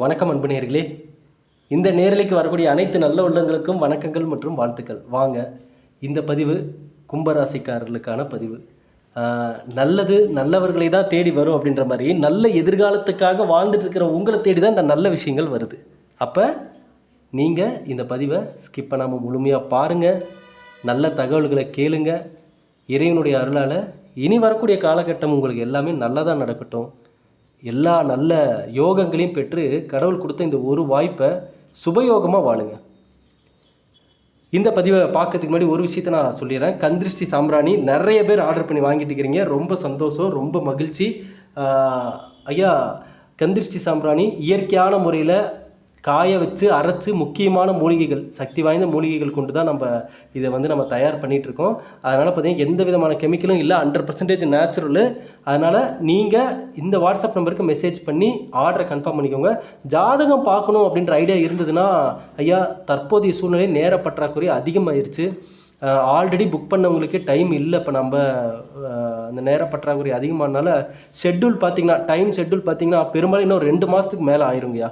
வணக்கம் அன்பு இந்த நேரலைக்கு வரக்கூடிய அனைத்து நல்ல உள்ளங்களுக்கும் வணக்கங்கள் மற்றும் வாழ்த்துக்கள். வாங்க இந்த பதிவு கும்பராசிக்காரர்களுக்கான பதிவு. நல்லது நல்லவர்களை தான் தேடி வரும் அப்படின்ற மாதிரி நல்ல எதிர்காலத்துக்காக வாழ்ந்துட்டு இருக்கிற உங்களை தேடி தான் இந்த நல்ல விஷயங்கள் வருது. அப்போ நீங்கள் இந்த பதிவை ஸ்கிப் பண்ணாமல் முழுமையாக பாருங்கள் நல்ல தகவல்களை கேளுங்க. இறைவனுடைய அருளால் இனி வரக்கூடிய காலகட்டம் உங்களுக்கு எல்லாமே நல்லதாக நடக்கட்டும். எல்லா நல்ல யோகங்களையும் பெற்று கடவுள் கொடுத்த இந்த ஒரு வாய்ப்பை சுபயோகமாக வாழுங்க. இந்த பதிவை பார்க்கறதுக்கு முன்னாடி ஒரு விஷயத்த நான் சொல்லிடுறேன். கந்திருஷ்டி சாம்பிராணி நிறைய பேர் ஆர்டர் பண்ணி வாங்கிட்டு இருக்கிறீங்க. ரொம்ப சந்தோஷம் ரொம்ப மகிழ்ச்சி. ஐயா கந்திருஷ்டி சாம்பிராணி இயற்கையான முறையில் காய வச்சு அரைச்சு முக்கியமான மூலிகைகள் சக்தி வாய்ந்த மூலிகைகள் கொண்டு தான் நம்ம இதை வந்து நம்ம தயார் பண்ணிகிட்ருக்கோம் இருக்கோம் அதனால் பார்த்தீங்கன்னா எந்த விதமான கெமிக்கலும் இல்லை ஹண்ட்ரட் பர்சன்டேஜ் நேச்சுரலு அதனால் நீங்கள் இந்த வாட்ஸ்அப் நம்பருக்கு மெசேஜ் பண்ணி ஆர்டரை கன்ஃபார்ம் பண்ணிக்கோங்க. ஜாதகம் பார்க்கணும் அப்படின்ற ஐடியா இருந்ததுன்னா ஐயா தற்போதைய சூழ்நிலை நேர பற்றாக்குறை அதிகமாயிருச்சு. ஆல்ரெடி புக் பண்ணவங்களுக்கே டைம் இல்லை. இப்போ நம்ம அந்த நேர பற்றாக்குறை அதிகமானால ஷெட்யூல் பார்த்தீங்கன்னா டைம் ஷெட்யூல் பார்த்தீங்கன்னா பெரும்பாலும் இன்னும் ரெண்டு மாதத்துக்கு மேலே ஆயிருங்கய்யா.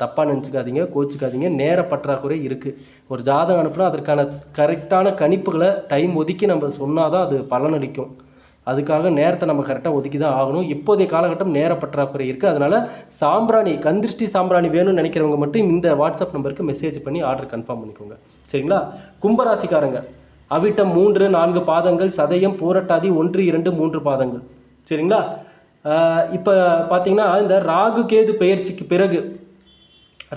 தப்பாக நினச்சிக்காதீங்க கோச்சிக்காதீங்க நேர பற்றாக்குறை இருக்குது ஒரு ஜாதகம் அனுப்புனா அதற்கான கரெக்டான கணிப்புகளை டைம் ஒதுக்கி நம்ம சொன்னால் தான் அது பலனளிக்கும். அதுக்காக நேரத்தை நம்ம கரெக்டாக ஒதுக்கி தான் ஆகணும். இப்போதைய காலகட்டம் நேர பற்றாக்குறை இருக்குது அதனால் சாம்பிராணி கந்திருஷ்டி சாம்பிராணி வேணும்னு நினைக்கிறவங்க மட்டும் இந்த வாட்ஸ்அப் நம்பருக்கு மெசேஜ் பண்ணி ஆர்டர் கன்ஃபார்ம் பண்ணிக்கோங்க. சரிங்களா? கும்பராசிக்காரங்க அவிட்டம் மூன்று நான்கு பாதங்கள் சதயம் பூரட்டாதி ஒன்று இரண்டு மூன்று பாதங்கள். சரிங்களா? இப்போ பார்த்தீங்கன்னா இந்த ராகு கேது பயிற்சிக்கு பிறகு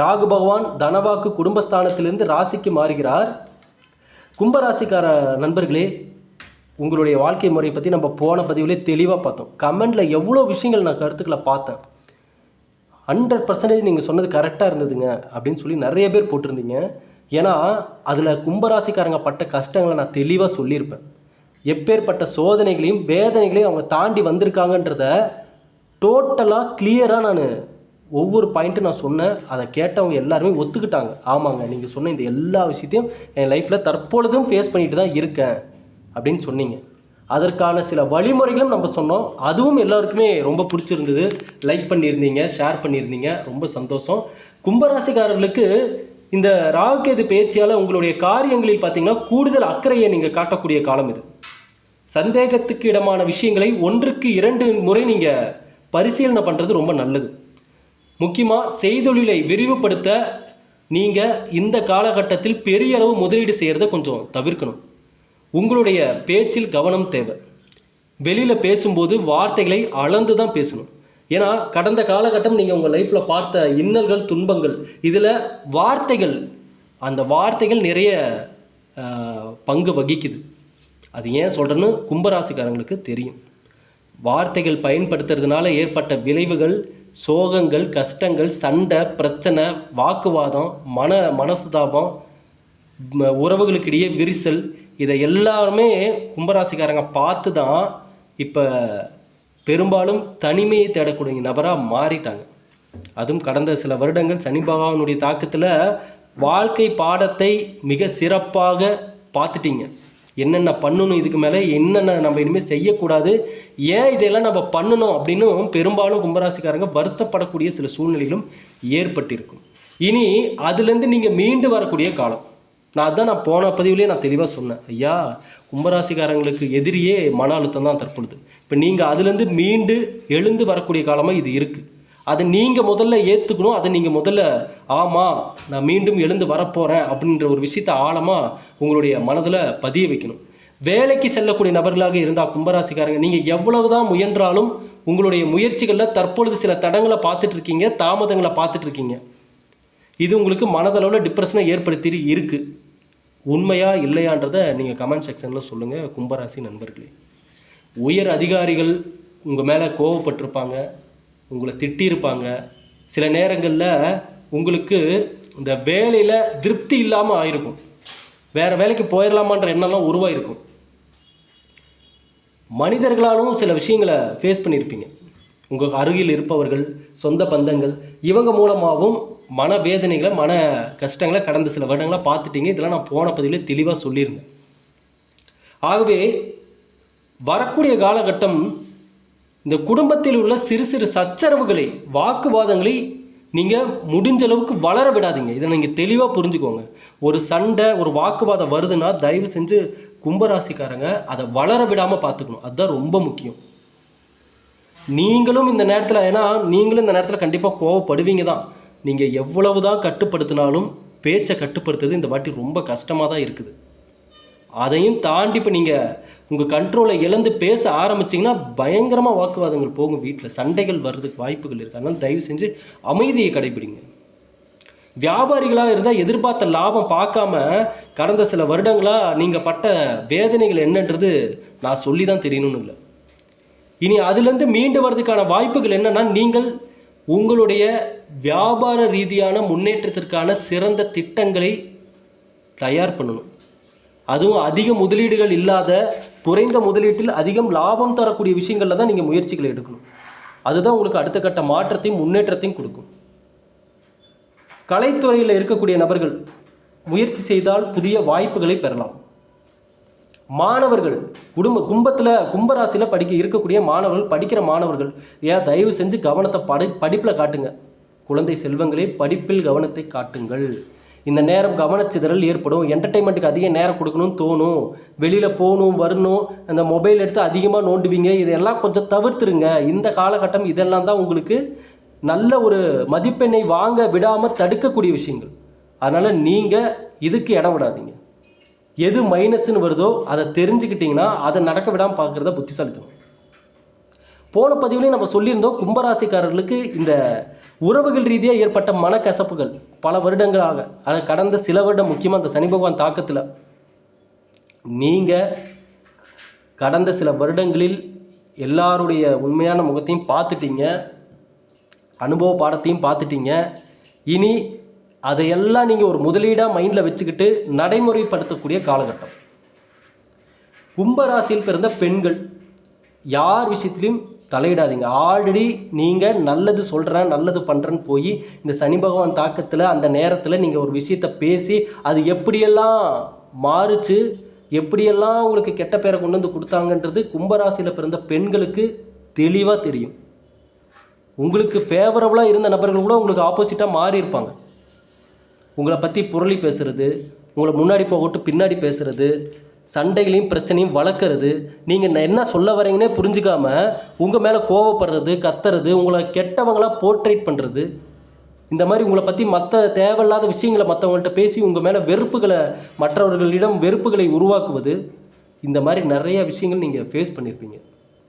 ராகு பகவான் தனவாக்கு குடும்பஸ்தானத்திலிருந்து ராசிக்கு மாறுகிறார். கும்பராசிக்கார நண்பர்களே உங்களுடைய வாழ்க்கை முறையை பற்றி நம்ம போன பதிவுலே தெளிவாக பார்த்தோம். கமெண்டில் எவ்வளோ விஷயங்கள் நான் கருத்துக்களை பார்த்தேன். ஹண்ட்ரட் பர்சன்டேஜ் நீங்கள் சொன்னது கரெக்டாக இருந்ததுங்க அப்படின்னு சொல்லி நிறைய பேர் போட்டிருந்தீங்க. ஏன்னா அதில் கும்பராசிக்காரங்க பட்ட கஷ்டங்களை நான் தெளிவாக சொல்லியிருப்பேன். எப்பேற்பட்ட சோதனைகளையும் வேதனைகளையும் அவங்க தாண்டி வந்திருக்காங்கன்றத டோட்டலாக கிளியராக நான் ஒவ்வொரு பாயிண்ட்டும் நான் சொன்னேன் அதை கேட்டவங்க எல்லாருமே ஒத்துக்கிட்டாங்க. ஆமாங்க நீங்கள் சொன்ன இந்த எல்லா விஷயத்தையும் என் லைஃப்பில் தற்பொழுதும் ஃபேஸ் பண்ணிட்டு தான் இருக்கேன் அப்படின்னு சொன்னீங்க. அதற்கான சில வழிமுறைகளும் நம்ம சொன்னோம். அதுவும் எல்லாருக்குமே ரொம்ப பிடிச்சிருந்தது. லைக் பண்ணியிருந்தீங்க ஷேர் பண்ணியிருந்தீங்க. ரொம்ப சந்தோஷம். கும்பராசிக்காரர்களுக்கு இந்த ராகுகேது பயிற்சியால் உங்களுடைய காரியங்களில் பார்த்தீங்கன்னா கூடுதல் அக்கறையை நீங்கள் காட்டக்கூடிய காலம் இது. சந்தேகத்துக்கு இடமான விஷயங்களை ஒன்றுக்கு இரண்டு முறை நீங்கள் பரிசீலனை பண்ணுறது ரொம்ப நல்லது. முக்கியமாக செய்தொழிலை விரிவுபடுத்த நீங்கள் இந்த காலகட்டத்தில் பெரிய அளவு முதலீடு செய்கிறத கொஞ்சம் தவிர்க்கணும். உங்களுடைய பேச்சில் கவனம் தேவை. வெளியில் பேசும்போது வார்த்தைகளை அளந்து தான் பேசணும். ஏன்னா கடந்த காலகட்டம் நீங்கள் உங்கள் லைஃப்பில் பார்த்த இன்னல்கள் துன்பங்கள் இதில் வார்த்தைகள் அந்த வார்த்தைகள் நிறைய பங்கு வகிக்குது. அது ஏன் சொல்கிறேன்னு கும்பராசிக்காரங்களுக்கு தெரியும். வார்த்தைகள் பயன்படுத்துறதுனால ஏற்பட்ட விளைவுகள் சோகங்கள் கஷ்டங்கள் சண்டை பிரச்சனை வாக்குவாதம் மன மனசுதாபம் உறவுகளுக்கிடையே விரிசல் இதை எல்லாருமே கும்பராசிக்காரங்க பார்த்து தான் இப்போ பெரும்பாலும் தனிமையை தேடக்கூடிய நபராக மாறிட்டாங்க. அதுவும் கடந்த சில வருடங்கள் சனி பகவானுடைய தாக்கத்தில் வாழ்க்கை பாடத்தை மிக சிறப்பாக பார்த்துட்டீங்க. என்னென்ன பண்ணணும் இதுக்கு மேலே என்னென்ன நம்ம இனிமேல் செய்யக்கூடாது ஏன் இதெல்லாம் நம்ம பண்ணணும் அப்படின்னும் பெரும்பாலும் கும்பராசிக்காரங்க வருத்தப்படக்கூடிய சில சூழ்நிலைகளும் ஏற்பட்டிருக்கும். இனி அதுலேருந்து நீங்கள் மீண்டு வரக்கூடிய காலம். நான் அதான் நான் போன பதிவுலேயே நான் தெளிவாக சொன்னேன். ஐயா கும்பராசிக்காரங்களுக்கு எதிரியே மன அழுத்தம் தான் தற்பொழுது. இப்போ நீங்கள் அதுலேருந்து மீண்டு எழுந்து வரக்கூடிய காலமாக இது இருக்குது அதை நீங்கள் முதல்ல ஏற்றுக்கணும் அதை நீங்கள் முதல்ல ஆமாம் நான் மீண்டும் எழுந்து வரப்போகிறேன் அப்படின்ற ஒரு விஷயத்தை ஆழமாக உங்களுடைய மனதில் பதிய வைக்கணும். வேலைக்கு செல்லக்கூடிய நபர்களாக இருந்தால் கும்பராசிக்காரங்க நீங்கள் எவ்வளவு தான் முயன்றாலும் உங்களுடைய முயற்சிகளில் தற்பொழுது சில தடங்களை பார்த்துட்டு இருக்கீங்க தாமதங்களை பார்த்துட்டு இருக்கீங்க. இது உங்களுக்கு மனதளவில் டிப்ரெஷனை ஏற்படுத்தி இருக்குது உண்மையா இல்லையான்றதை நீங்கள் கமெண்ட் செக்ஷனில் சொல்லுங்கள் கும்பராசி நண்பர்களே. உயர் அதிகாரிகள் உங்கள் மேலே கோவப்பட்டிருப்பாங்க. உங்களை திட்டியிருப்பாங்க. சில நேரங்களில் உங்களுக்கு இந்த வேலையில் திருப்தி இல்லாமல் ஆயிருக்கும். வேறு வேலைக்கு போயிடலாமான்ற எண்ணம்லாம் உருவாயிருக்கும். மனிதர்களாலும் சில விஷயங்களை ஃபேஸ் பண்ணியிருப்பீங்க. உங்கள் அருகில் இருப்பவர்கள் சொந்த பந்தங்கள் இவங்க மூலமாகவும் மன வேதனைகளை மன கஷ்டங்களை கடந்த சில வருடங்களாக பார்த்துட்டீங்க. இதெல்லாம் நான் போன பதிவில் தெளிவாக சொல்லியிருந்தேன். ஆகவே வரக்கூடிய காலகட்டம் இந்த குடும்பத்தில் உள்ள சிறு சிறு சச்சரவுகளை வாக்குவாதங்களை நீங்கள் முடிஞ்ச அளவுக்கு வளர விடாதீங்க. இதை நீங்கள் தெளிவாக புரிஞ்சுக்கோங்க. ஒரு சண்டை ஒரு வாக்குவாதம் வருதுன்னா தயவு செஞ்சு கும்பராசிக்காரங்க அதை வளர விடாமல் பார்த்துக்கணும். அதுதான் ரொம்ப முக்கியம். நீங்களும் இந்த நேரத்தில் ஏன்னா நீங்களும் இந்த நேரத்தில் கண்டிப்பாக கோவப்படுவீங்க தான். நீங்கள் எவ்வளவு தான் கட்டுப்படுத்தினாலும் பேச்சை கட்டுப்படுத்துறது இந்த வாட்டி ரொம்ப கஷ்டமாக தான் இருக்குது. அதையும் தாண்டி இப்போ நீங்கள் உங்கள் கண்ட்ரோலை இழந்து பேச ஆரம்பிச்சிங்கன்னா பயங்கரமாக வாக்குவாதங்கள் போகும் வீட்டில் சண்டைகள் வர்றதுக்கு வாய்ப்புகள் இருக்குது அதனால் தயவு செஞ்சு அமைதியை கடைபிடிங்க. வியாபாரிகளாக இருந்தால் எதிர்பார்த்த லாபம் பார்க்காம கடந்த சில வருடங்களாக நீங்கள் பட்ட வேதனைகள் என்னன்றது நான் சொல்லி தான் தெரியணும்னு இல்லை. இனி அதுலேருந்து மீண்டு வர்றதுக்கான வாய்ப்புகள் என்னென்னா நீங்கள் உங்களுடைய வியாபார ரீதியான முன்னேற்றத்திற்கான சிறந்த திட்டங்களை தயார் பண்ணணும். அதுவும் அதிக முதலீடுகள் இல்லாத குறைந்த முதலீட்டில் அதிகம் லாபம் தரக்கூடிய விஷயங்களில் தான் நீங்கள் முயற்சிகளை எடுக்கணும். அதுதான் உங்களுக்கு அடுத்த கட்ட மாற்றத்தையும் முன்னேற்றத்தையும் கொடுக்கும். கலைத்துறையில் இருக்கக்கூடிய நபர்கள் முயற்சி செய்தால் புதிய வாய்ப்புகளை பெறலாம். மாணவர்கள் குடும்ப கும்பத்தில் கும்பராசியில் படிக்க இருக்கக்கூடிய மாணவர்கள் படிக்கிற மாணவர்கள் ஏன் தயவு செஞ்சு கவனத்தை படி படிப்பில் காட்டுங்க. குழந்தை செல்வங்களே படிப்பில் கவனத்தை காட்டுங்கள். இந்த நேரம் கவனச்சிதறல் ஏற்படும். என்டர்டைன்மெண்ட்டுக்கு அதிக நேரம் கொடுக்கணும்னு தோணும். வெளியில் போகணும் வரணும் அந்த மொபைல் எடுத்து அதிகமாக நோண்டுவீங்க. இதெல்லாம் கொஞ்சம் தவிர்த்துருங்க. இந்த காலகட்டம் இதெல்லாம் தான் உங்களுக்கு நல்ல ஒரு மதிப்பெண்ணை வாங்க விடாமல் தடுக்கக்கூடிய விஷயங்கள். அதனால் நீங்கள் இதுக்கு இடம் விடாதீங்க. எது மைனஸ்னு வருதோ அதை தெரிஞ்சுக்கிட்டிங்கன்னா அதை நடக்க விடாமல் பார்க்குறத புத்திசாலித்தனம். போன பதிவுலையும் நம்ம சொல்லியிருந்தோம் கும்பராசிக்காரர்களுக்கு இந்த உறவுகள் ரீதியாக ஏற்பட்ட மனக்கசப்புகள். பல வருடங்களாக அதை கடந்த சில வருடம் முக்கியமாக அந்த சனி பகவான் தாக்கத்தில் நீங்கள் கடந்த சில வருடங்களில் எல்லாருடைய உண்மையான முகத்தையும் பார்த்துட்டீங்க அனுபவ பாடத்தையும் பார்த்துட்டீங்க. இனி அதையெல்லாம் நீங்கள் ஒரு முதலீடாக மைண்டில் வச்சுக்கிட்டு நடைமுறைப்படுத்தக்கூடிய காலகட்டம். கும்பராசியில் பிறந்த பெண்கள் யார் விஷயத்திலையும் தலையிடாதீங்க. ஆல்ரெடி நீங்கள் நல்லது சொல்கிறேன் நல்லது பண்ணுறேன்னு போய் இந்த சனி பகவான் தாக்கத்தில் அந்த நேரத்தில் நீங்கள் ஒரு விஷயத்தை பேசி அது எப்படியெல்லாம் மாறுச்சு எப்படியெல்லாம் உங்களுக்கு கெட்ட பேரை கொண்டு வந்து கொடுத்தாங்கன்றது கும்பராசியில் பிறந்த பெண்களுக்கு தெளிவாக தெரியும். உங்களுக்கு ஃபேவரபுளாக இருந்த நபர்கள் கூட உங்களுக்கு ஆப்போசிட்டாக மாறி இருப்பாங்க. உங்களை பற்றி புரளி பேசுகிறது உங்களை முன்னாடி போகட்டு பின்னாடி பேசுகிறது சண்டைகளையும் பிரச்சனையும் வளர்க்குறது. நீங்கள் என்ன சொல்ல வரீங்கன்னே புரிஞ்சுக்காமல் உங்கள் மேலே கோவப்படுறது கத்துறது உங்களை கெட்டவங்களாக போர்ட்ரேட் பண்ணுறது இந்த மாதிரி உங்களை பற்றி மற்ற தேவையில்லாத விஷயங்களை மற்றவங்கள்ட்ட பேசி உங்கள் மேலே வெறுப்புகளை மற்றவர்களிடம் வெறுப்புகளை உருவாக்குவது. இந்த மாதிரி நிறைய விஷயங்கள் நீங்கள் ஃபேஸ் பண்ணியிருப்பீங்க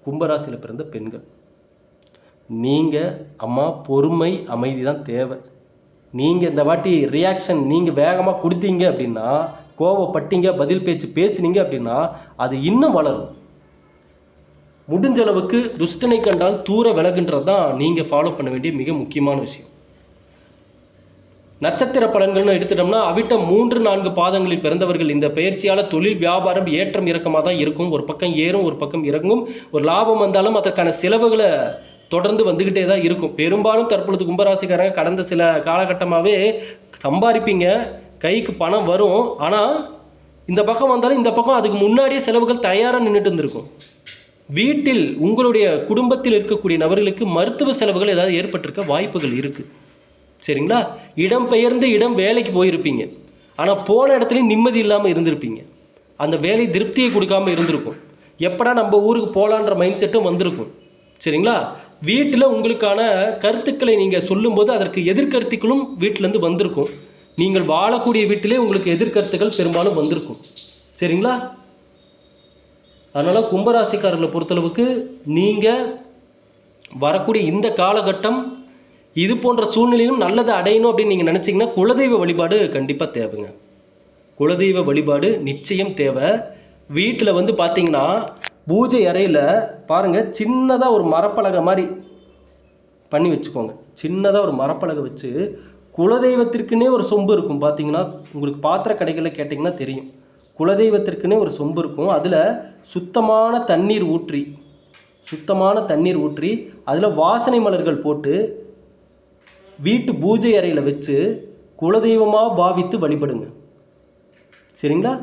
கும்பராசியில் பிறந்த பெண்கள். நீங்கள் அம்மா பொறுமை அமைதி தான் தேவை. நீங்கள் இந்த வாட்டி ரியாக்ஷன் நீங்கள் வேகமாக கொடுத்தீங்க அப்படின்னா கோவப்பட்டீங்க பதில் பேச்சு பேசுனீங்க அப்படின்னா அது இன்னும் வளரும். முடிஞ்ச அளவுக்கு துஷ்டனை கண்டால் தூர விலகுன்றது தான் நீங்கள் ஃபாலோ பண்ண வேண்டிய மிக முக்கியமான விஷயம். நட்சத்திர பலன்கள்னு எடுத்துட்டோம்னா அவிட்ட மூன்று நான்கு பாதங்களில் பிறந்தவர்கள் இந்த பயிற்சியால் தொழில் வியாபாரம் ஏற்றம் இறக்கமாக தான் இருக்கும். ஒரு பக்கம் ஏறும் ஒரு பக்கம் இறங்கும். ஒரு லாபம் வந்தாலும் அதற்கான செலவுகளை தொடர்ந்து வந்துக்கிட்டே தான் இருக்கும். பெரும்பாலும் தற்பொழுது கும்பராசிக்காரங்க கடந்த சில காலகட்டமாகவே சம்பாதிப்பீங்க கைக்கு பணம் வரும் ஆனால் இந்த பக்கம் வந்தாலும் இந்த பக்கம் அதுக்கு முன்னாடியே செலவுகள் தயாராக நின்றுட்டு இருந்திருக்கும். வீட்டில் உங்களுடைய குடும்பத்தில் இருக்கக்கூடிய நபர்களுக்கு மருத்துவ செலவுகள் ஏதாவது ஏற்பட்டிருக்க வாய்ப்புகள் இருக்குது சரிங்களா? இடம் பெயர்ந்து இடம் வேலைக்கு போயிருப்பீங்க. ஆனால் போன இடத்துலையும் நிம்மதி இல்லாமல் இருந்திருப்பீங்க. அந்த வேலை திருப்தியை கொடுக்காம இருந்திருக்கும். எப்படா நம்ம ஊருக்கு போகலான்ற மைண்ட் செட்டும் வந்திருக்கும். சரிங்களா? வீட்டில் உங்களுக்கான கருத்துக்களை நீங்கள் சொல்லும்போது அதற்கு எதிர்கருத்துக்களும் வீட்டிலேருந்து வந்திருக்கும். நீங்கள் வாழக்கூடிய வீட்டிலே உங்களுக்கு எதிர்கருத்துக்கள் பெரும்பாலும் வந்திருக்கும். சரிங்களா? அதனால் கும்பராசிக்காரர்களை பொறுத்தளவுக்கு நீங்கள் வரக்கூடிய இந்த காலகட்டம் இது போன்ற சூழ்நிலையிலும் நல்லதை அடையணும் அப்படின்னு நீங்கள் நினச்சிங்கன்னா குலதெய்வ வழிபாடு கண்டிப்பாக தேவைங்க. குலதெய்வ வழிபாடு நிச்சயம் தேவை. வீட்டில் வந்து பார்த்தீங்கன்னா பூஜை அறையில் பாருங்கள் சின்னதாக ஒரு மரப்பலகை மாதிரி பண்ணி வச்சுக்கோங்க. சின்னதாக ஒரு மரப்பலகை வச்சு குலதெய்வத்திற்குன்னே ஒரு சொம்பு இருக்கும். பார்த்தீங்கன்னா உங்களுக்கு பாத்திர கடைகளில் கேட்டிங்கன்னா தெரியும். குலதெய்வத்திற்குன்னே ஒரு சொம்பு இருக்கும். அதில் சுத்தமான தண்ணீர் ஊற்றி சுத்தமான தண்ணீர் ஊற்றி அதில் வாசனை மலர்கள் போட்டு வீட்டு பூஜை அறையில் வச்சு குலதெய்வமாக பாவித்து வழிபடுங்க. சரிங்களா?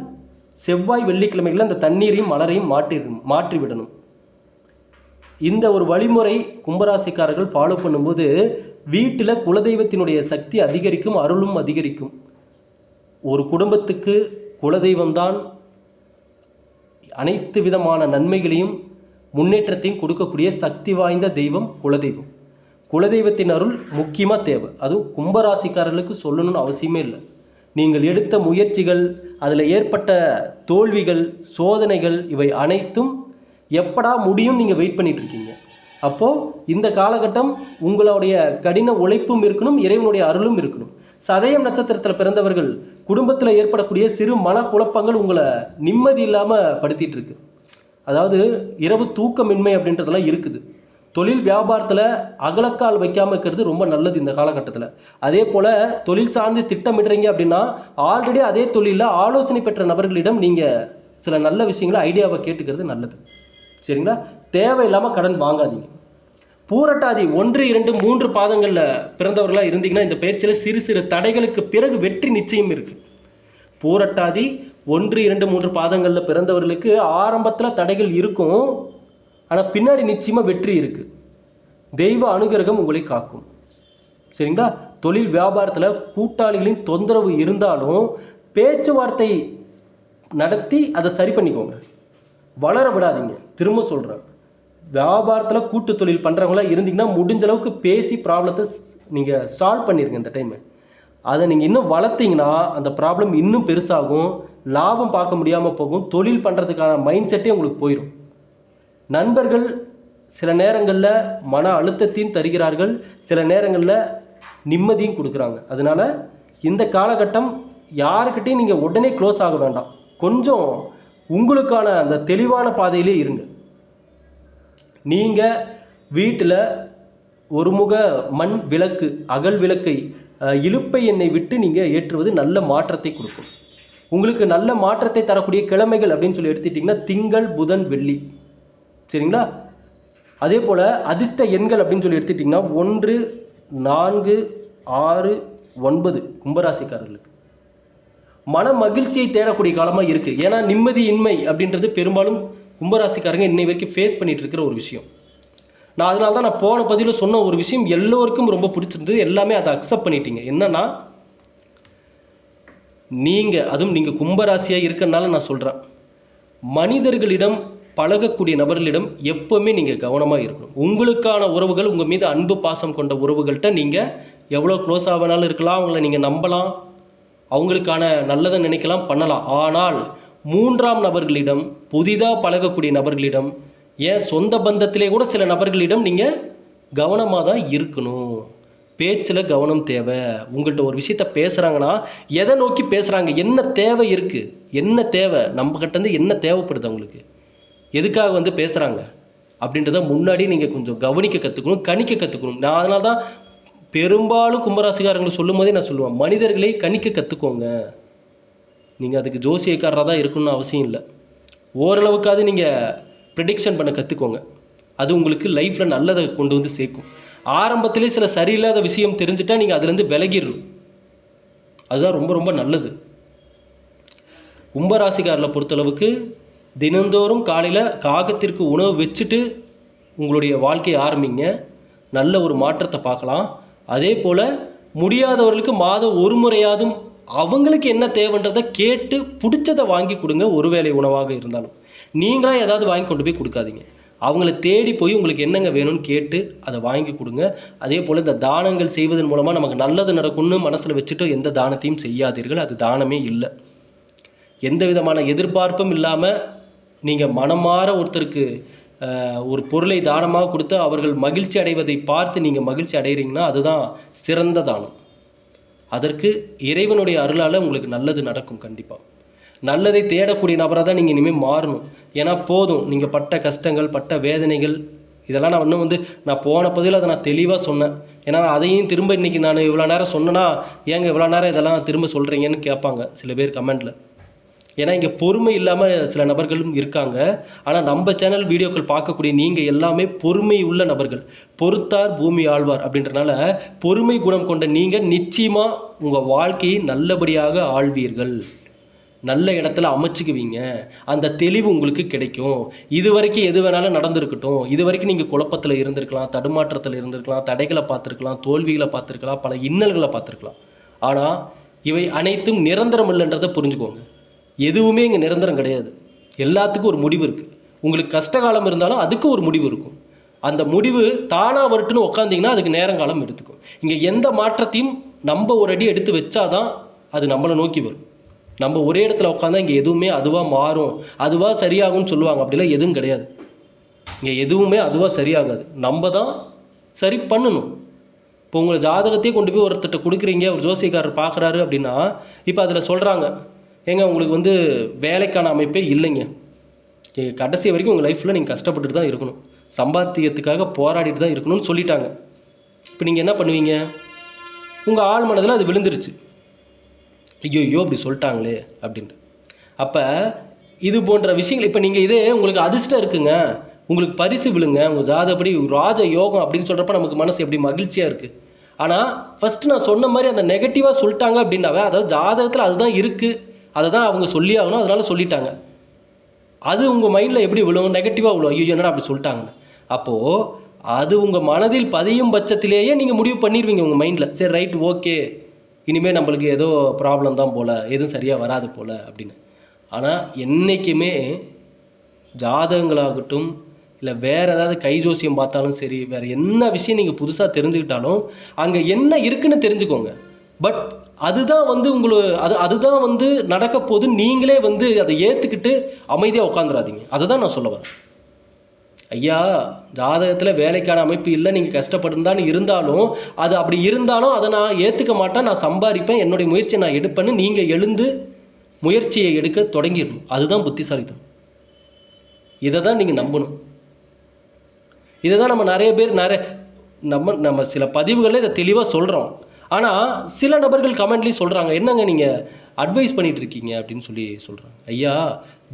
செவ்வாய் வெள்ளிக்கிழமைகளில் அந்த தண்ணீரையும் மலரையும் மாற்றி மாற்றி விடணும். இந்த ஒரு வழிமுறை கும்பராசிக்காரர்கள் ஃபாலோ பண்ணும்போது வீட்டில் குலதெய்வத்தினுடைய சக்தி அதிகரிக்கும் அருளும் அதிகரிக்கும். ஒரு குடும்பத்துக்கு குலதெய்வம்தான் அனைத்து விதமான நன்மைகளையும் முன்னேற்றத்தையும் கொடுக்கக்கூடிய சக்தி வாய்ந்த தெய்வம் குலதெய்வம். குலதெய்வத்தின் அருள் முக்கியமாக தேவை. அதுவும் கும்பராசிக்காரர்களுக்கு சொல்லணும்னு அவசியமே இல்லை. நீங்கள் எடுத்த முயற்சிகள் அதில் ஏற்பட்ட தோல்விகள் சோதனைகள் இவை அனைத்தும் எப்படா முடியும் நீங்கள் வெயிட் பண்ணிகிட்ருக்கீங்க இருக்கீங்க. அப்போது இந்த காலகட்டம் உங்களுடைய கடின உழைப்பும் இருக்கணும் இறைவனுடைய அருளும் இருக்கணும். சதயம் நட்சத்திரத்தில் பிறந்தவர்கள் குடும்பத்தில் ஏற்படக்கூடிய சிறு மனக்குழப்பங்கள் உங்களை நிம்மதி இல்லாமல் படுத்திட்டு இருக்கு. அதாவது இரவு தூக்கமின்மை அப்படின்றதெல்லாம் இருக்குது. தொழில் வியாபாரத்தில் அகலக்கால் வைக்காமல் இருக்கிறது ரொம்ப நல்லது இந்த காலகட்டத்தில். அதே போல் தொழில் சார்ந்து திட்டமிடுறீங்க அப்படின்னா ஆல்ரெடி அதே தொழிலில் ஆலோசனை பெற்ற நபர்களிடம் நீங்கள் சில நல்ல விஷயங்களை ஐடியாவை கேட்டுக்கிறது நல்லது. சரிங்களா? தேவையில்லாமல் கடன் வாங்காதீங்க. பூரட்டாதி ஒன்று இரண்டு மூன்று பாதங்களில் பிறந்தவர்களாக இருந்தீங்கன்னா இந்த பயிற்சியில் சிறு சிறு தடைகளுக்கு பிறகு வெற்றி நிச்சயம் இருக்குது பூரட்டாதி ஒன்று இரண்டு மூன்று பாதங்களில் பிறந்தவர்களுக்கு ஆரம்பத்தில் தடைகள் இருக்கும். ஆனால் பின்னாடி நிச்சயமாக வெற்றி இருக்குது தெய்வ அனுகிரகம் உங்களை காக்கும். சரிங்களா? தொழில் வியாபாரத்தில் கூட்டாளிகளின் தொந்தரவு இருந்தாலும் பேச்சுவார்த்தை நடத்தி அதை சரி பண்ணிக்கோங்க. வளர விடாதீங்க திரும்ப சொல்கிறேன் வியாபாரத்தில் கூட்டு தொழில் பண்ணுறவங்களாம் இருந்தீங்கன்னா முடிஞ்ச அளவுக்கு பேசி ப்ராப்ளத்தை நீங்கள் சால்வ் பண்ணிடுங்க இந்த டைமு. அதை நீங்கள் இன்னும் வளர்த்தீங்கன்னா அந்த ப்ராப்ளம் இன்னும் பெருசாகும். லாபம் பார்க்க முடியாமல் போகும். தொழில் பண்ணுறதுக்கான மைண்ட் செட்டே உங்களுக்கு போயிடும் நண்பர்கள் சில நேரங்களில் மன அழுத்தத்தையும் தருகிறார்கள். சில நேரங்களில் நிம்மதியும் கொடுக்குறாங்க. அதனால் இந்த காலகட்டம் யாருக்கிட்டையும் நீங்கள் உடனே க்ளோஸ் ஆக வேண்டாம். கொஞ்சம் உங்களுக்கான அந்த தெளிவான பாதையிலே இருங்க. நீங்கள் வீட்டில் ஒருமுக மண் விளக்கு அகல் விளக்கை இழுப்பை இலுப்பை எண்ணெய் விட்டு நீங்கள் ஏற்றுவது நல்ல மாற்றத்தை கொடுக்கும். உங்களுக்கு நல்ல மாற்றத்தை தரக்கூடிய கிழமைகள் அப்படின்னு சொல்லி எடுத்துட்டிங்கன்னா திங்கள் புதன் வெள்ளி. சரிங்களா? அதே போல் அதிர்ஷ்ட எண்கள் அப்படின்னு சொல்லி எடுத்துட்டிங்கன்னா ஒன்று நான்கு ஆறு ஒன்பது கும்பராசிக்காரர்களுக்கு. மன மகிழ்ச்சியை தேடக்கூடிய காலமாக இருக்குது ஏன்னா நிம்மதி இன்மை அப்படின்றது பெரும்பாலும் கும்பராசிக்காரங்க இன்னை வரைக்கும் ஃபேஸ் பண்ணிட்டு இருக்கிற ஒரு விஷயம். நான் அதனால தான் நான் போன பதிவில் சொன்ன ஒரு விஷயம் எல்லோருக்கும் ரொம்ப பிடிச்சிருந்தது. எல்லாமே அதை அக்செப்ட் பண்ணிட்டீங்க. என்னன்னா நீங்கள் அதுவும் நீங்கள் கும்பராசியாக இருக்கனால நான் சொல்கிறேன் மனிதர்களிடம் பழகக்கூடிய நபர்களிடம் எப்போவுமே நீங்கள் கவனமாக இருக்கணும். உங்களுக்கான உறவுகள் உங்கள் மீது அன்பு பாசம் கொண்ட உறவுகள்கிட்ட நீங்கள் எவ்வளோ க்ளோஸ் ஆகினாலும் இருக்கலாம் அவங்கள நீங்கள் நம்பலாம். அவங்களுக்கான நல்லதை நினைக்கலாம் பண்ணலாம். ஆனால் மூன்றாம் நபர்களிடம் புதிதாக பழகக்கூடிய நபர்களிடம் ஏன் சொந்த பந்தத்திலே கூட சில நபர்களிடம் நீங்கள் கவனமாக தான் இருக்கணும். பேச்சில் கவனம் தேவை. உங்கள்கிட்ட ஒரு விஷயத்த பேசுகிறாங்கன்னா எதை நோக்கி பேசுகிறாங்க என்ன தேவை இருக்குது என்ன தேவை? நம்மக்கிட்டேருந்து என்ன தேவைப்படுது அவங்களுக்கு? எதுக்காக வந்து பேசுகிறாங்க அப்படின்றத முன்னாடி நீங்கள் கொஞ்சம் கவனிக்க கற்றுக்கணும் கணிக்க கற்றுக்கணும் நான் அதனால தான் பெரும்பாலும் கும்பராசிக்காரங்களை சொல்லும் போதே நான் சொல்லுவேன் மனிதர்களை கணிக்க கற்றுக்கோங்க நீங்கள் அதுக்கு ஜோசியக்காரராக தான் இருக்கணும்னு அவசியம் இல்லை. ஓரளவுக்காவது நீங்கள் ப்ரிடிக்ஷன் பண்ண கற்றுக்கோங்க அது உங்களுக்கு லைஃப்பில் நல்லதை கொண்டு வந்து சேர்க்கும். ஆரம்பத்திலே சில சரியில்லாத விஷயம் தெரிஞ்சுட்டா நீங்கள் அதுலேருந்து விலகிடணும் அதுதான் ரொம்ப ரொம்ப நல்லது. கும்பராசிக்காரில் பொறுத்தளவுக்கு தினந்தோறும் காலையில் காகத்திற்கு உணவு வச்சுட்டு உங்களுடைய வாழ்க்கையை ஆரம்பிங்க. நல்ல ஒரு மாற்றத்தை பார்க்கலாம். அதே போல் முடியாதவர்களுக்கு மாதம் ஒரு முறையாதும் அவங்களுக்கு என்ன தேவைன்றதை கேட்டு பிடிச்சதை வாங்கி கொடுங்க ஒருவேளை உணவாக இருந்தாலும். நீங்களாக ஏதாவது வாங்கி கொண்டு போய் கொடுக்காதீங்க. அவங்கள தேடி போய் உங்களுக்கு என்னங்க வேணும்னு கேட்டு அதை வாங்கி கொடுங்க. அதே போல் இந்த தானங்கள் செய்வதன் மூலமாக நமக்கு நல்லது நடக்கும்னு மனசில் வச்சுட்டு எந்த தானத்தையும் செய்யாதீர்கள். அது தானமே இல்லை. எந்த விதமான எதிர்பார்ப்பும் இல்லாமல் நீங்கள் மனமாற ஒருத்தருக்கு ஒரு பொருளை தானமாக கொடுத்து அவர்கள் மகிழ்ச்சி அடைவதை பார்த்து நீங்கள் மகிழ்ச்சி அடைகிறீங்கன்னா அதுதான் சிறந்த தானம். அதற்கு இறைவனுடைய அருளால் உங்களுக்கு நல்லது நடக்கும் கண்டிப்பாக நல்லதை தேடக்கூடிய நபராக தான் நீங்கள் இனிமேல் மாறணும். ஏன்னா போதும். நீங்கள் பட்ட கஷ்டங்கள் பட்ட வேதனைகள் இதெல்லாம் நான் இன்னும் வந்து நான் போன பதிவில் அதை நான் தெளிவாக சொன்னேன். ஏன்னா அதையும் திரும்ப இன்றைக்கி நான் இவ்வளோ நேரம் சொன்னேன்னா ஏங்க இவ்வளோ நேரம் இதெல்லாம் திரும்ப சொல்கிறீங்கன்னு கேட்பாங்க சில பேர் கமெண்ட்டில் ஏன்னா இங்கே பொறுமை இல்லாமல் சில நபர்களும் இருக்காங்க. ஆனால் நம்ம சேனல் வீடியோக்கள் பார்க்கக்கூடிய நீங்கள் எல்லாமே பொறுமை உள்ள நபர்கள். பொறுத்தார் பூமி ஆழ்வார் அப்படின்றனால பொறுமை குணம் கொண்ட நீங்கள் நிச்சயமாக உங்கள் வாழ்க்கையை நல்லபடியாக ஆழ்வீர்கள். நல்ல இடத்துல அமைச்சுக்குவீங்க. அந்த தெளிவு உங்களுக்கு கிடைக்கும். இது வரைக்கும் எது வேணாலும் நடந்திருக்கட்டும். இது வரைக்கும் நீங்கள் குழப்பத்தில் இருந்திருக்கலாம் தடுமாற்றத்தில் இருந்திருக்கலாம் தடைகளை பார்த்துருக்கலாம் தோல்விகளை பார்த்துருக்கலாம் பல இன்னல்களை பார்த்துருக்கலாம். ஆனால் இவை அனைத்தும் நிரந்தரம் இல்லைன்றதை புரிஞ்சுக்கோங்க. எதுவுமே இங்கே நிரந்தரம் கிடையாது. எல்லாத்துக்கும் ஒரு முடிவு இருக்குது உங்களுக்கு கஷ்டகாலம் இருந்தாலும் அதுக்கு ஒரு முடிவு இருக்கும். அந்த முடிவு தானாக வரட்டுன்னு உட்காந்திங்கன்னா அதுக்கு நேரங்காலம் எடுத்துக்கும். இங்கே எந்த மாற்றத்தையும் நம்ம ஒரு அடி எடுத்து வச்சாதான் அது நம்மளை நோக்கி வரும். நம்ம ஒரே இடத்துல உட்காந்தா இங்கே எதுவுமே அதுவாக மாறும். அதுவாக சரியாகும்னு சொல்லுவாங்க. அப்படிலாம் எதுவும் கிடையாது. இங்கே எதுவுமே அதுவாக சரியாகாது. நம்ம தான் சரி பண்ணணும். இப்போ உங்களை ஜாதகத்தையே கொண்டு போய் ஒருத்தர்கிட்ட கொடுக்குறீங்க. ஒரு ஜோசியக்காரர் பார்க்குறாரு அப்படின்னா இப்போ அதில் சொல்கிறாங்க ஏங்க உங்களுக்கு வந்து வேலைக்கான அமைப்பே இல்லைங்க. கடைசி வரைக்கும் உங்கள் லைஃப்பில் நீங்கள் கஷ்டப்பட்டுட்டு தான் இருக்கணும். சம்பாத்தியத்துக்காக போராடிட்டு தான் இருக்கணும்னு சொல்லிட்டாங்க. இப்போ நீங்கள் என்ன பண்ணுவீங்க? உங்கள் ஆள் மனதில் அது விழுந்துருச்சு. ஐயோ ஐயோ அப்படி சொல்லிட்டாங்களே அப்படின்ட்டு. அப்போ இது போன்ற விஷயங்கள் இப்போ நீங்கள் இதே உங்களுக்கு அதிர்ஷ்டம் இருக்குங்க. உங்களுக்கு பரிசு விழுங்க. உங்கள் ஜாதப்படி ராஜ யோகம் அப்படின்னு சொல்கிறப்ப நமக்கு மனசு எப்படி மகிழ்ச்சியாக இருக்குது ஆனால் ஃபஸ்ட்டு நான் சொன்ன மாதிரி அந்த நெகட்டிவாக சொல்லிட்டாங்க அப்படின்னாவே அதாவது ஜாதகத்தில் அதுதான் இருக்குது அதை தான் அவங்க சொல்லி ஆகணும் அதனால சொல்லிட்டாங்க. அது உங்கள் மைண்டில் எப்படி விழும்? நெகட்டிவாக விழும். ஐயோ என்னடா அப்படி சொல்லிட்டாங்கன்னு அப்போது அது உங்கள் மனதில் பதியும் பட்சத்திலேயே நீங்கள் முடிவு பண்ணிடுவீங்க உங்கள் மைண்டில் சரி ரைட் ஓகே இனிமேல் நம்மளுக்கு ஏதோ ப்ராப்ளம் தான் போல். எதுவும் சரியாக வராது போல் அப்படின்னு. ஆனால் என்றைக்குமே ஜாதகங்களாகட்டும் இல்லை வேறு ஏதாவது கை ஜோசியம் பார்த்தாலும் சரி வேறு என்ன விஷயம் நீங்கள் புதுசாக தெரிஞ்சுக்கிட்டாலும் அங்கே என்ன இருக்குன்னு தெரிஞ்சுக்கோங்க. பட் அதுதான் வந்து உங்களுக்கு அது அதுதான் வந்து நடக்க போது நீங்களே வந்து அதை ஏற்றுக்கிட்டு அமைதியாக உட்காந்துடாதீங்க அதை தான் நான் சொல்ல வரேன். ஐயா ஜாதகத்தில் வேலைக்கான அமைப்பு இல்லை நீங்கள் கஷ்டப்பட்டுருந்தான்னு இருந்தாலும் அது அப்படி இருந்தாலும் அதை நான் ஏற்றுக்க மாட்டேன் நான் சம்பாதிப்பேன் என்னுடைய முயற்சியை நான் எடுப்பேன்னு நீங்கள் எழுந்து முயற்சியை எடுக்க தொடங்கிடணும். அதுதான் புத்திசாலித்தனம். இதை தான் நீங்கள் நம்பணும். இதை தான் நம்ம நிறைய பேர் நிறைய நம்ம நம்ம சில பதிவுகளில் இதை தெளிவாக சொல்கிறோம் ஆனால் சில நபர்கள் கமெண்ட்லேயும் சொல்கிறாங்க என்னங்க நீங்கள் அட்வைஸ் பண்ணிகிட்டு இருக்கீங்க அப்படின்னு சொல்லி சொல்கிறாங்க ஐயா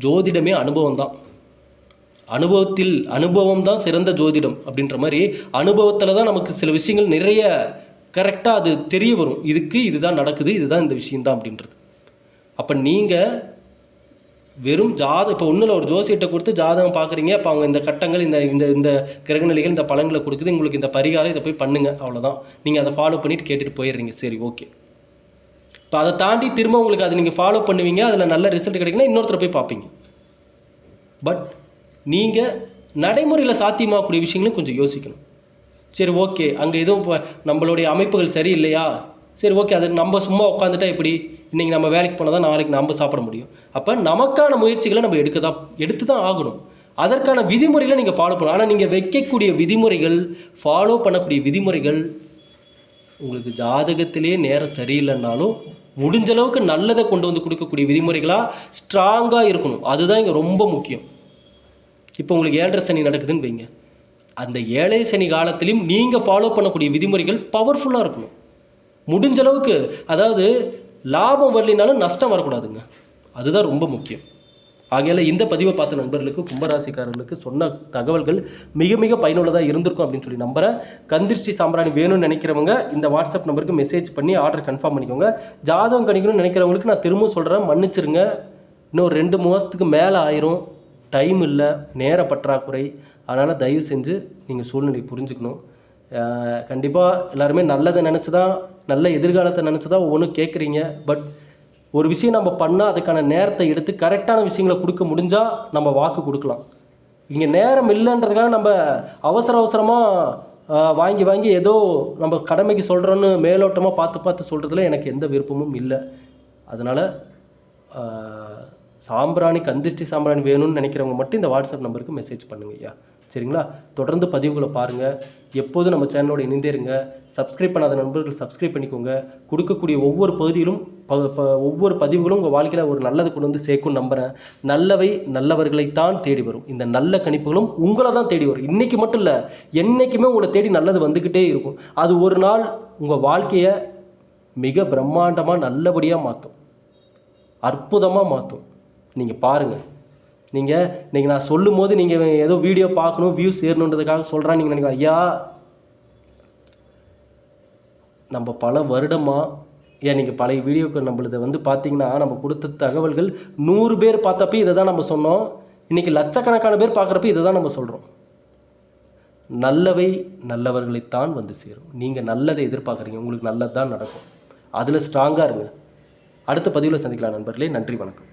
ஜோதிடமே அனுபவம் தான் அனுபவத்தில் அனுபவம் தான் சிறந்த ஜோதிடம். அப்படின்ற மாதிரி அனுபவத்தில் தான் நமக்கு சில விஷயங்கள் நிறைய கரெக்டாக அது தெரிய வரும். இதுக்கு இதுதான் நடக்குது இதுதான் இந்த விஷயம்தான் அப்படின்றது. அப்போ நீங்கள் வெறும் ஜாதம் இப்போ ஒன்றில் ஒரு ஜோசியிட்ட கொடுத்து ஜாதகம் பார்க்குறீங்க அப்போ அவங்க இந்த கட்டங்கள் இந்த இந்த இந்த கிரகநிலைகள் இந்த பலன்களை கொடுக்குது உங்களுக்கு இந்த பரிகாரம் இதை போய் பண்ணுங்க அவ்வளோதான் நீங்கள் அதை ஃபாலோ பண்ணிட்டு கேட்டுட்டு போயிடுறீங்க. சரி ஓகே இப்போ அதை தாண்டி திரும்ப உங்களுக்கு அதை நீங்கள் ஃபாலோ பண்ணுவீங்க அதில் நல்ல ரிசல்ட் கிடைக்குன்னா இன்னொருத்தரை போய் பார்ப்பீங்க. பட் நீங்கள் நடைமுறையில் சாத்தியமாகக்கூடிய விஷயங்களும் கொஞ்சம் யோசிக்கணும். சரி ஓகே அங்கே எதுவும் இப்போ நம்மளுடைய அமைப்புகள் சரியில்லையா? சரி ஓகே அது நம்ம சும்மா உட்காந்துட்டா எப்படி? இன்றைக்கி நம்ம வேலைக்கு போனால் தான் நாளைக்கு நம்ம சாப்பிட முடியும். அப்போ நமக்கான முயற்சிகளை நம்ம எடுக்க தான் எடுத்து தான் ஆகணும். அதற்கான விதிமுறைகளை நீங்கள் ஃபாலோ பண்ணணும். ஆனால் நீங்கள் வைக்கக்கூடிய விதிமுறைகள் ஃபாலோ பண்ணக்கூடிய விதிமுறைகள் உங்களுக்கு ஜாதகத்திலே நேரம் சரியில்லைன்னாலும் முடிஞ்ச அளவுக்கு நல்லதை கொண்டு வந்து கொடுக்கக்கூடிய விதிமுறைகளாக ஸ்ட்ராங்காக இருக்கணும். அதுதான் இங்கே ரொம்ப முக்கியம். இப்போ உங்களுக்கு ஏழரை சனி நடக்குதுன்னு வைங்க. அந்த ஏழை சனி காலத்திலையும் நீங்கள் ஃபாலோ பண்ணக்கூடிய விதிமுறைகள் பவர்ஃபுல்லாக இருக்கணும். முடிஞ்ச அளவுக்கு அதாவது லாபம் வரலினாலும் நஷ்டம் வரக்கூடாதுங்க. அதுதான் ரொம்ப முக்கியம். ஆகையால் இந்த பதிவை பார்த்த நண்பர்களுக்கு கும்பராசிக்காரர்களுக்கு சொன்ன தகவல்கள் மிக மிக பயனுள்ளதாக இருந்திருக்கும் அப்படின்னு சொல்லி நம்புகிறேன் கந்திர்ச்சி சாம்பிராணி வேணும்னு நினைக்கிறவங்க இந்த வாட்ஸ்அப் நம்பருக்கு மெசேஜ் பண்ணி ஆர்டர் கன்ஃபார்ம் பண்ணிக்கோங்க. ஜாதகம் கணிக்கணும்னு நினைக்கிறவங்களுக்கு நான் திரும்ப சொல்கிறேன் மன்னிச்சிருங்க. இன்னும் ரெண்டு மாதத்துக்கு மேலே ஆயிரும். டைம் இல்லை. நேர பற்றாக்குறை. அதனால் தயவு செஞ்சு நீங்கள் சூழ்நிலை புரிஞ்சுக்கணும். கண்டிப்பாக எல்லாருமே நல்லதை நினச்சி தான் நல்ல எதிர்காலத்தை நினச்சி தான் ஒவ்வொன்றும் கேட்குறீங்க பட் ஒரு விஷயம் நம்ம பண்ணால் அதுக்கான நேரத்தை எடுத்து கரெக்டான விஷயங்களை கொடுக்க முடிஞ்சால் நம்ம வாக்கு கொடுக்கலாம். இங்கே நேரம் இல்லைன்றதுக்காக நம்ம அவசர அவசரமாக வாங்கி வாங்கி ஏதோ நம்ம கடமைக்கு சொல்கிறோன்னு மேலோட்டமாக பார்த்து பார்த்து சொல்கிறதுல எனக்கு எந்த விருப்பமும் இல்லை. அதனால் சாம்பிராணி கந்திஷ்டி சாம்பிராணி வேணும்னு நினைக்கிறவங்க மட்டும் இந்த வாட்ஸ்அப் நம்பருக்கு மெசேஜ் பண்ணுங்க ஐயா. சரிங்களா? தொடர்ந்து பதிவுகளை பாருங்கள் எப்போதும் நம்ம சேனலோட இணைந்தே இருங்க. சப்ஸ்கிரைப் பண்ணாத நண்பர்கள் சப்ஸ்கிரைப் பண்ணிக்கோங்க. கொடுக்கக்கூடிய ஒவ்வொரு பகுதியிலும் ப- ப- ஒவ்வொரு பதிவுகளும் உங்கள் வாழ்க்கையில் ஒரு நல்லதை கொண்டு வந்து சேர்க்கும் நம்புகிறேன் நல்லவை நல்லவர்களைத்தான் தேடி வரும். இந்த நல்ல கணிப்புகளும் உங்களை தான் தேடி வரும். இன்றைக்கி மட்டும் இல்லை என்றைக்குமே உங்களை தேடி நல்லது வந்துக்கிட்டே இருக்கும். அது ஒரு நாள் உங்கள் வாழ்க்கையை மிக பிரம்மாண்டமாக நல்லபடியாக மாற்றும் அற்புதமாக மாற்றும் நீங்கள் பாருங்கள் நீங்கள் இன்றைக்கி நான் சொல்லும் போது நீங்கள் ஏதோ வீடியோ பார்க்கணும் வியூஸ் ஏறணுன்றதுக்காக சொல்கிறேன் நீங்கள் நினைக்கலாம் ஐயா நம்ம பல வருடமாக ஏன் நீங்கள் பழைய வீடியோக்கள் நம்மளது வந்து பார்த்தீங்கன்னா நம்ம கொடுத்த தகவல்கள் நூறு பேர் பார்த்தப்ப இதை தான் நம்ம சொன்னோம். இன்றைக்கி லட்சக்கணக்கான பேர் பார்க்குறப்ப இதை தான் நம்ம சொல்கிறோம் நல்லவை நல்லவர்களைத்தான் வந்து சேரும். நீங்கள் நல்லதை எதிர்பார்க்குறீங்க. உங்களுக்கு நல்லது தான் நடக்கும். அதில் ஸ்ட்ராங்காக இருங்க. அடுத்த பதிவில் சந்திக்கலாம் நண்பர்களே. நன்றி வணக்கம்.